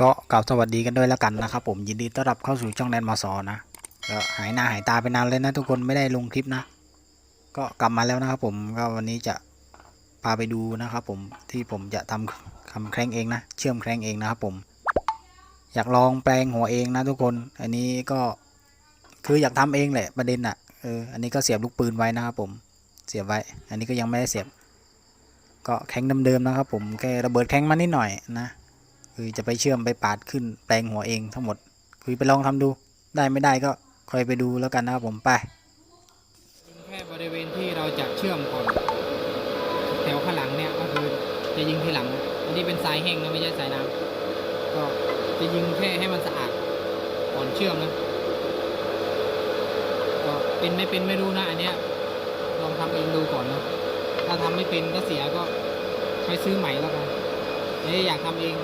ก็กล่าวสวัสดีกันด้วยแล้วกันนะครับผมยินดีต้อนรับเข้าสู่ช่องแนนมอสอนะก็หายหน้าหายตาไปนานเลยนะทุกคนไม่ได้ลงคลิปนะ ก็กลับมาแล้วนะครับผมก็วันนี้จะพาไปดูนะครับผมที่ผมจะทำคำแครงเองนะ เชื่อมแครงเองนะครับผม อยากลองแปลงหัวเองนะทุกคน อันนี้ก็คืออยากทำเองแหละประเด็นอะเอออันนี้ก็เสียบลูกปืนไว้นะครับผมเสียบไว้ อันนี้ก็ยังไม่ได้เสียบ ก็แข้งเดิมๆนะครับผมแค่ระเบิดแข้งมานิดหน่อยนะ คือจะไปเชื่อมไปปาดขึ้นแปลงหัวเองทั้งหมด คือไปลองทำดูได้ไม่ได้ก็คอยไปดูแล้วกันนะครับผมไปแค่บริเวณที่เราจะเชื่อมก่อนแถวข้างหลังเนี่ยก็คือจะยิงทีหลังอันนี้เป็นทรายแห้งนะไม่ใช่ทรายน้ำก็จะยิงแค่ให้มันสะอาดก่อนเชื่อมนะก็เป็นไม่เป็นไม่รู้นะอันเนี้ยลองทำเองดูก่อนนะถ้าทำไม่เป็นก็เสียก็ค่อยซื้อใหม่แล้วกันเอ้ยอยากทำเอง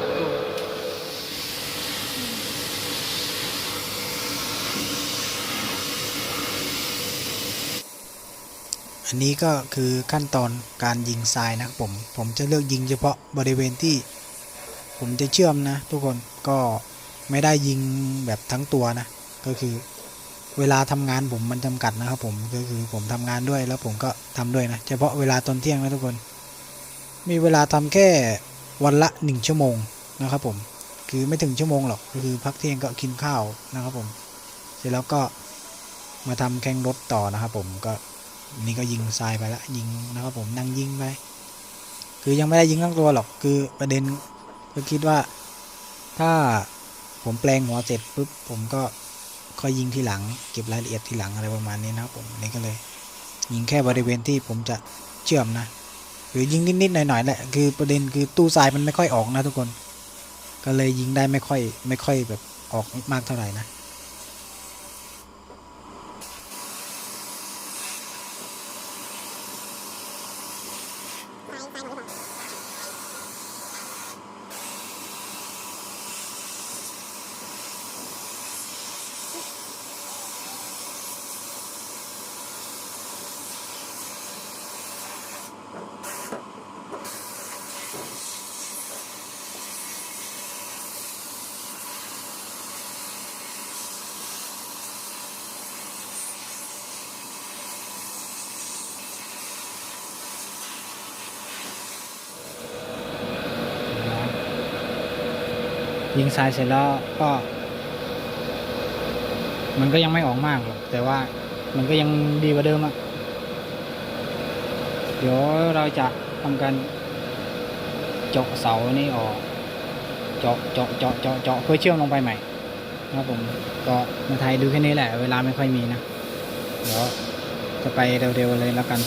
จับดู อันนี้ก็คือขั้นตอนการยิงทรายนะครับผม ผมจะเลือกยิงเฉพาะบริเวณที่ผมจะเชื่อมนะทุกคนก็ไม่ได้ยิงแบบทั้งตัวนะ ก็คือเวลาทำงานผมมันจำกัดนะครับผมก็คือผมทำงานด้วยแล้วผมก็ทำด้วยนะ เฉพาะเวลาตอนเที่ยงนะทุกคน มีเวลาทำแค่วันละหนึ่งชั่วโมงนะครับผมคือไม่ถึงชั่วโมงหรอกก็คือพักเที่ยงก็กินข้าวนะครับผม เสร็จแล้วก็มาทำแข่งรถต่อนะครับผมก็ นี่ก็ยิงทรายไปละยิงนะครับผมนั่งยิงไป คือยังไม่ได้ยิงทั้งตัวหรอกคือประเด็นก็คิดว่า ถ้าผมแปลงหัวเสร็จปุ๊บผมก็ค่อยยิงทีหลัง เก็บรายละเอียดทีหลังอะไรประมาณนี้นะครับผมนี่ก็เลย ยิงแค่บริเวณที่ผมจะเชื่อมนะหรือยิงนิดๆหน่อยๆแหละคือประเด็นคือตู้ทรายมันไม่ค่อยออกนะทุกคน ก็เลยยิงได้ไม่ค่อยไม่ค่อยแบบออกมากเท่าไหร่นะ ยิงทรายเสร็จแล้วก็ มันก็ยังไม่ออกมากหรอกแต่ว่ามันก็ยังดีกว่าเดิมอะเดี๋ยวเราจะทำการเจาะเสานี่ออกเจาะเจาะเจาะเจาะเจาะเพื่อเชื่อมลงไปใหม่นะครับผมก็มาถ่ายดูแค่นี้แหละ เวลาไม่ค่อยมีนะเดี๋ยวจะไปเร็วๆเลยแล้วกัน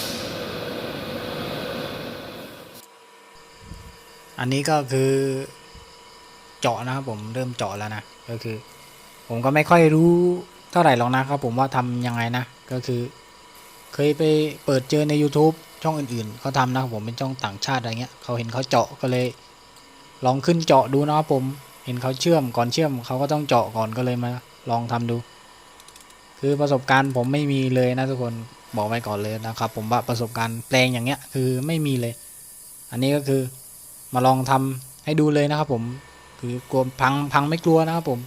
อันนี้ก็คือ เจาะนะครับผมเริ่มเจาะแล้วนะก็คือ ผมก็ไม่ค่อยรู้เท่าไหร่หรอกนะครับผมว่าทำยังไงนะก็คือ เคยไปเปิดเจอใน YouTube ช่องอื่นๆเขาทำนะครับผมเป็นช่องต่างชาติอะไรเงี้ยเขาเห็นเขาเจาะก็เลย ลองขึ้นเจาะดูนะครับผมเห็นเขาเชื่อมก่อนเชื่อมเขาก็ต้องเจาะก่อนก็เลยมาลองทำดู คือประสบการณ์ผมไม่มีเลยนะทุกคนบอกไว้ก่อนเลยนะครับ ผมว่าประสบการณ์แปลงอย่างเงี้ยคือไม่มีเลย อันนี้ก็คือมาลองทำให้ดูเลยนะครับผม คือกลัวพังพังไม่กลัวนะครับผม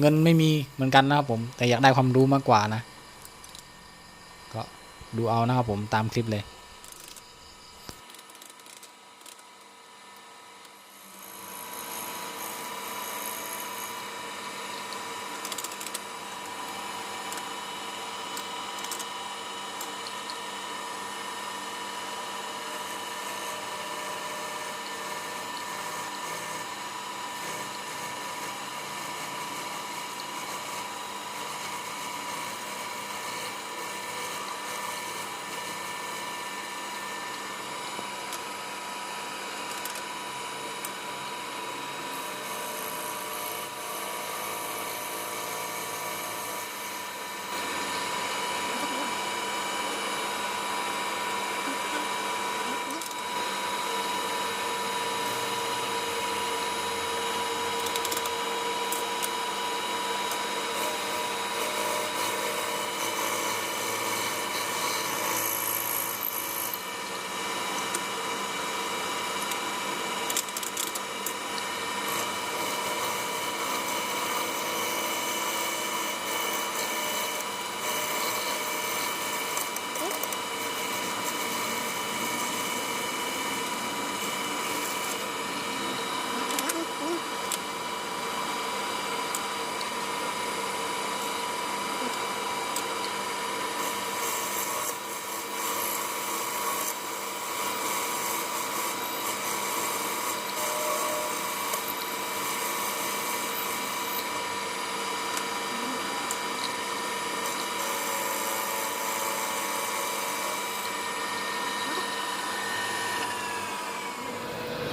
เงินไม่มีเหมือนกันนะครับผม แต่อยากได้ความรู้มากกว่านะ ก็ดูเอานะครับผมตามคลิปเลย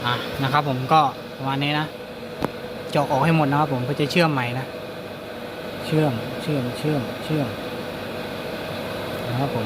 อะนะครับ ผมก็ประมาณนี้นะเจาะออกให้หมดนะครับ ผมเพื่อจะเชื่อมใหม่นะเชื่อมเชื่อมเชื่อมเชื่อมนะครับผม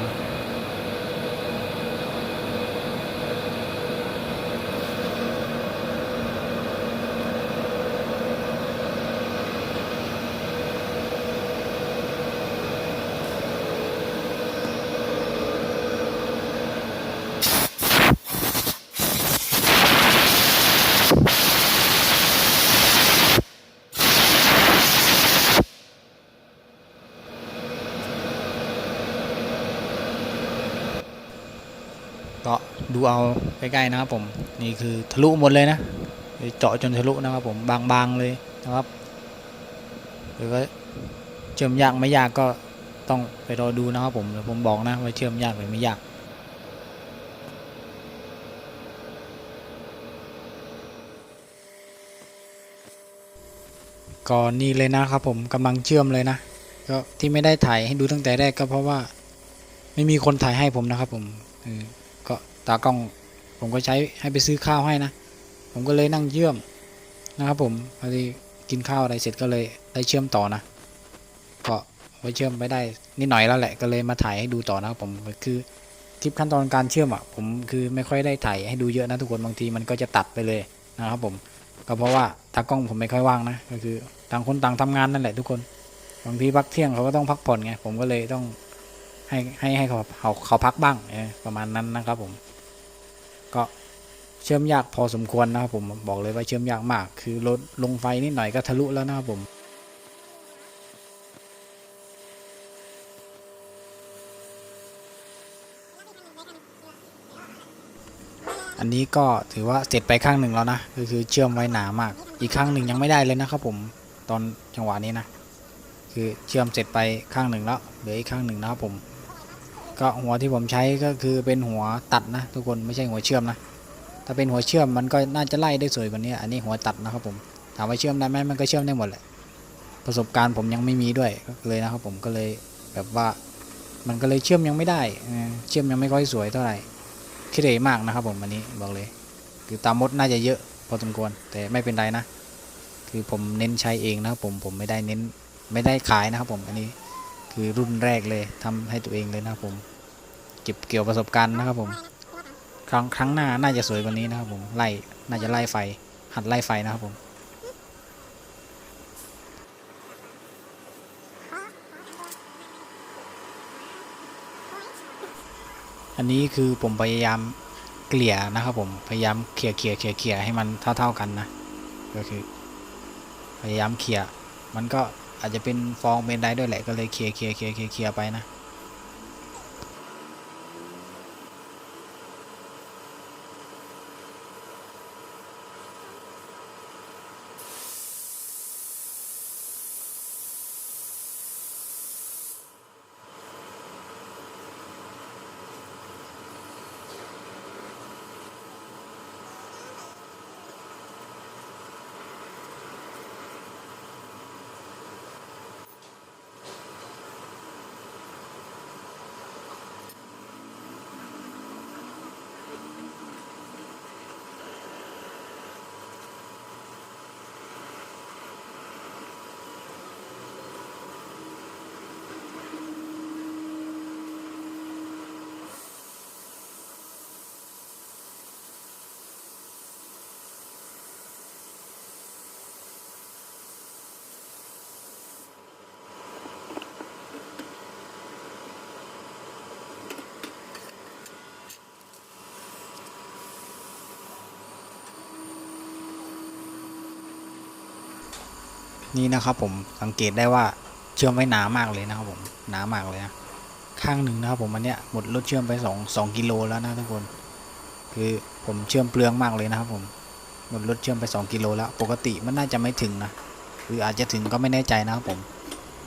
ก็ดู เอาใกล้ๆนะครับผมนี่คือทะลุหมดเลยนะเจาะจนทะลุนะครับผมบางๆเลยนะครับหรือว่าเชื่อมยากไม่ยากก็ต้องไปรอดูนะครับผมเดี๋ยวผมบอกนะว่าเชื่อมยากหรือไม่ยากก่อนนี่เลยนะครับผมกำลังเชื่อมเลยนะก็ที่ไม่ได้ถ่ายให้ดูตั้งแต่แรกก็เพราะว่า ไม่มีคนถ่ายให้ผมนะครับผมอ ตากล้องผมก็ใช้ให้ไปซื้อข้าวให้นะ ผมก็เลยนั่งเชื่อมนะครับผมพอดีกินข้าวอะไรเสร็จก็เลยได้เชื่อมต่อนะก็ไปเชื่อมไปได้นิดหน่อยแล้วแหละก็เลยมาถ่ายให้ดูต่อนะครับผมคือทิปขั้นตอนการเชื่อมอะผมคือไม่ค่อยได้ถ่ายให้ดูเยอะนะทุกคนบางทีมันก็จะตัดไปเลยนะครับผมก็เพราะว่าตากล้องผมไม่ค่อยว่างนะก็คือต่างคนต่างทำงานนั่นแหละทุกคนบางทีพักเที่ยงเขาก็ต้องพักผ่อนไงผมก็เลยต้องให้ให้ให้เขาเขาเขาพักบ้างประมาณนั้นนะครับผม เชื่อมยากพอสมควรนะครับผมบอกเลยว่าเชื่อมยากมาก คือลดลงไฟนิดหน่อยก็ทะลุแล้วนะครับผมอันนี้ก็ถือว่าเสร็จไปข้างหนึ่งแล้วนะก็คือเชื่อมไว้หนามาก อีกข้างหนึ่งยังไม่ได้เลยนะครับผมตอนจังหวะนี้นะคือเชื่อมเสร็จไปข้างหนึ่งแล้วเหลืออีกข้างหนึ่งนะครับผม ก็หัวที่ผมใช้ก็คือเป็นหัวตัดนะ ทุกคนไม่ใช่หัวเชื่อมนะาเป็นหัวเชื่อมมันก็น่าจะไล่ได้สวยกว่านี้ อันนี้หัวตัดนะครับผมถามว่าเชื่อมได้ไหมมันก็เชื่อมได้หมดแหละประสบการณ์ผมยังไม่มีด้วยเลยนะครับผมก็เลยแบบว่ามันก็เลยเชื่อมยังไม่ได้เชื่อมยังไม่ค่อยสวยเท่าไหร่ขี้เหร่มากนะครับผมอันนี้บอกเลย คือตามมดน่าจะเยอะพอสมควรแต่ไม่เป็นไรนะ คือผมเน้นใช้เองนะครับผมผมไม่ได้เน้นไม่ได้ขายนะครับผมอันนี้คือรุ่นแรกเลยทำให้ตัวเองเลยนะครับผม เก็บเกี่ยวประสบการณ์นะครับผม ครั้งครั้งหน้าน่าจะสวยกว่านี้นะครับผมไล่น่าจะไล่ไฟ หัดไล่ไฟนะครับผมอันนี้คือผมพยายามเกลี่ยนะครับผมพยายามเขี่ยเขี่ยเขี่ยเขี่ยให้มันเท่าๆกันนะก็คือ พยายามเขี่ยมันก็อาจจะเป็นฟองเป็นได้ด้วยแหละก็เลยเขี่ยเขี่ยเขี่ยเขี่ยเขี่ยไปนะ นี่นะครับผมสังเกตได้ว่าเชื่อมไว้หนามากเลยนะครับผมหนามากเลยนะข้างหนึ่งนะครับผมอันเนี้ยหมดรถเชื่อมไปสองสองกิโลแล้วนะทุกคน คือผมเชื่อมเปลืองมากเลยนะครับผมหมดรถเชื่อมไป 2กิโลแล้ว ปกติมันน่าจะไม่ถึงนะหรืออาจจะถึงก็ไม่แน่ใจนะครับผม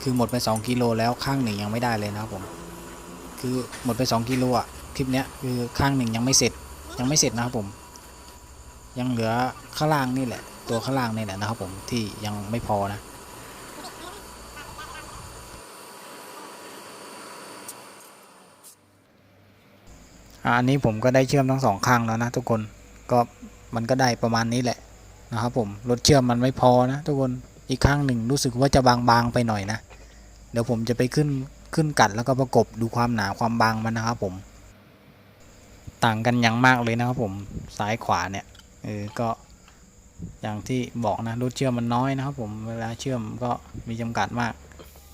คือหมดไป2กิโลแล้วข้างหนึ่งยังไม่ได้เลยนะครับผม คือหมดไป2กิโลอะคลิปเนี้ยคือข้างหนึ่งยังไม่เสร็จยังไม่เสร็จนะครับผม ยังเหลือข้างล่างนี่แหละ ตัวข้างล่างนี่แหละนะครับผมที่ยังไม่พอนะอันนี้ผมก็ได้เชื่อมทั้งสองข้างแล้วนะทุกคนก็มันก็ได้ประมาณนี้แหละนะครับผมรถเชื่อมมันไม่พอนะทุกคนอีกข้างหนึ่งรู้สึกว่าจะบางๆไปหน่อยนะเดี๋ยวผมจะไปขึ้นขึ้นกัดแล้วก็ประกบดูความหนาความบางมันนะครับผม ต่างกันอย่างมากเลยนะครับผมซ้ายขวาเนี่ยเออก็ อย่างที่บอกนะรถเชื่อมมันน้อยนะครับ ผมเวลาเชื่อมก็มีจำกัดมาก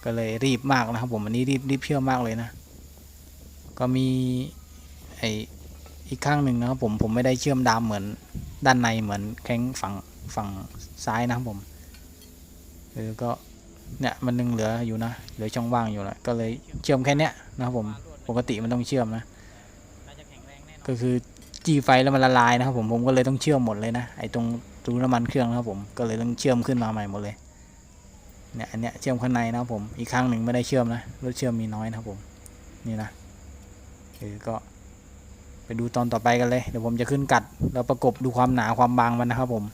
ก็เลยรีบมากนะครับ ผมอันนี้รีบรีบเชื่อมมากเลยนะ ก็มีไออีกข้างหนึ่งนะครับผมผมไม่ได้เชื่อมดามเหมือนด้านในเหมือนแข้งฝั่งฝั่งซ้ายนะครับผมเออก็เนี่ยมันยังเหลืออยู่นะเหลือช่องว่างอยู่นะก็เลยเชื่อมแค่เนี้ยนะครับผมปกติมันต้องเชื่อมนะ ก็คือจีไฟแล้วมันละลายนะครับผมผมก็เลยต้องเชื่อมหมดเลยนะไอ้ตรง รูน้ำมันเครื่องนะครับผมก็เลยต้องเชื่อมขึ้นมาใหม่หมดเลยเนี่ยอันเนี้ยเชื่อมข้างในนะครับผมอีกข้างหนึ่งไม่ได้เชื่อมนะรถเชื่อมมีน้อยนะครับผมนี่นะคือก็ไปดูตอนต่อไปกันเลยเดี๋ยวผมจะขึ้นกัดแล้วประกบดูความหนาความบางมันนะครับผม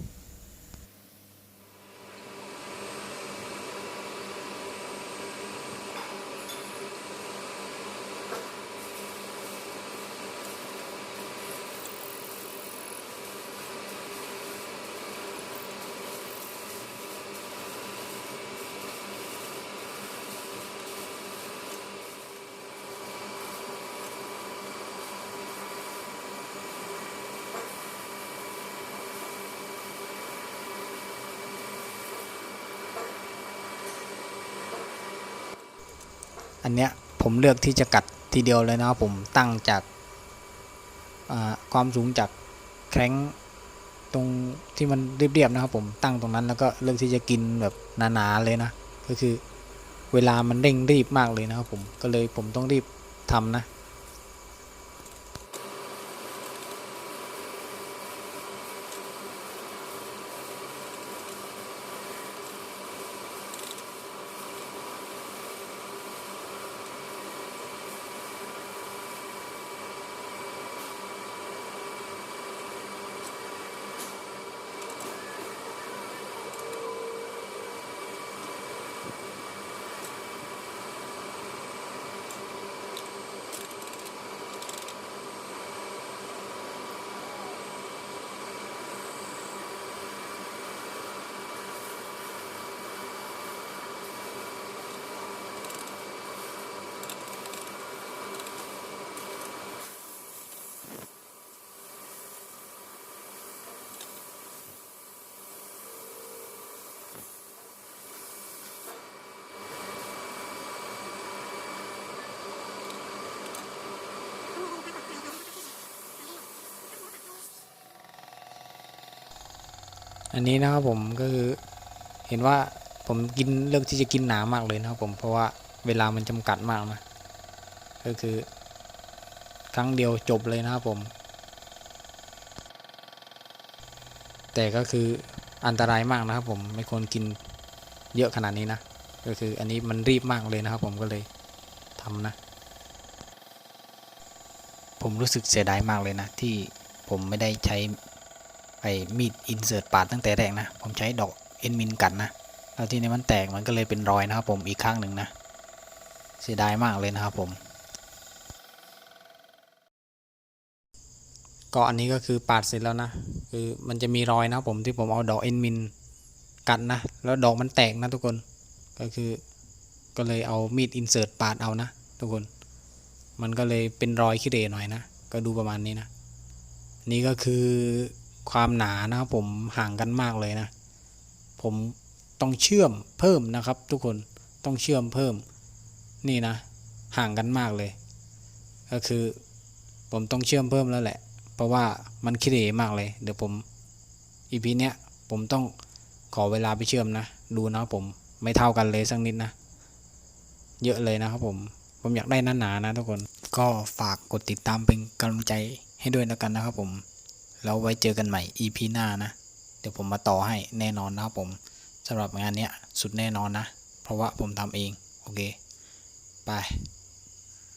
อันเนี้ยผมเลือกที่จะกัดทีเดียวเลยนะครับผมตั้งจากความสูงจากแคร้งตรงที่มันเรียบๆนะครับผมตั้งตรงนั้นแล้วก็เลือกที่จะกินแบบหนาๆเลยนะก็คือเวลามันเร่งรีบมากเลยนะครับผมก็เลยผมต้องรีบทำนะ อันนี้นะครับผมก็คือเห็นว่าผมกินเลือกที่จะกินหนามากเลยนะครับผมเพราะว่าเวลามันจำกัดมากนะก็คือ ครั้งเดียวจบเลยนะครับผม แต่ก็คืออันตรายมากนะครับผมไม่ควรกินเยอะขนาดนี้นะก็คืออันนี้มันรีบมากเลยนะครับผมก็เลยทำนะ ผมรู้สึกเสียดายมากเลยนะ ที่ผมไม่ได้ใช้ ไอ้มีดอินเสิร์ตปาดตั้งแต่แรกนะ ผมใช้ดอกเอ็นมินกัดนะแล้วทีนี้มันแตกมันก็เลยเป็นรอยนะครับผมอีกข้างหนึ่งนะเสียดายมากเลยนะครับผมก็อันนี้ก็คือปาดเสร็จแล้วนะคือมันจะมีรอยนะผมที่ผมเอาดอกเอ็นมินกัดนะแล้วดอกมันแตกนะทุกคนก็คือก็เลยเอามีดอินเสิร์ตปาดเอานะทุกคน มันก็เลยเป็นรอยขี้เหร่หน่อยนะ ก็ดูประมาณนี้นะ นี่ก็คือ ความหนานะครับผมห่างกันมากเลยนะ ผมต้องเชื่อมเพิ่มนะครับ ทุกคนต้องเชื่อมเพิ่มนี่นะ ห่างกันมากเลย ก็คือผมต้องเชื่อมเพิ่มแล้วแหละ เพราะว่ามันคิดเอมากเลย เดี๋ยวผมอีพีเนี้ยผมต้องขอเวลาไปเชื่อมนะ ดูนะครับผมไม่เท่ากันเลยสักนิดนะ เยอะเลยนะครับผม ผมอยากได้หนาๆนะทุกคน ก็ฝากกดติดตามเป็นกำลังใจให้ด้วยแล้วกันนะครับผม แล้วไว้เจอกันใหม่ EP หน้านะ เดี๋ยวผมมาต่อให้แน่นอนนะครับผมสำหรับงานเนี้ยสุดแน่นอนนะ เพราะว่าผมทำเอง โอเค ไป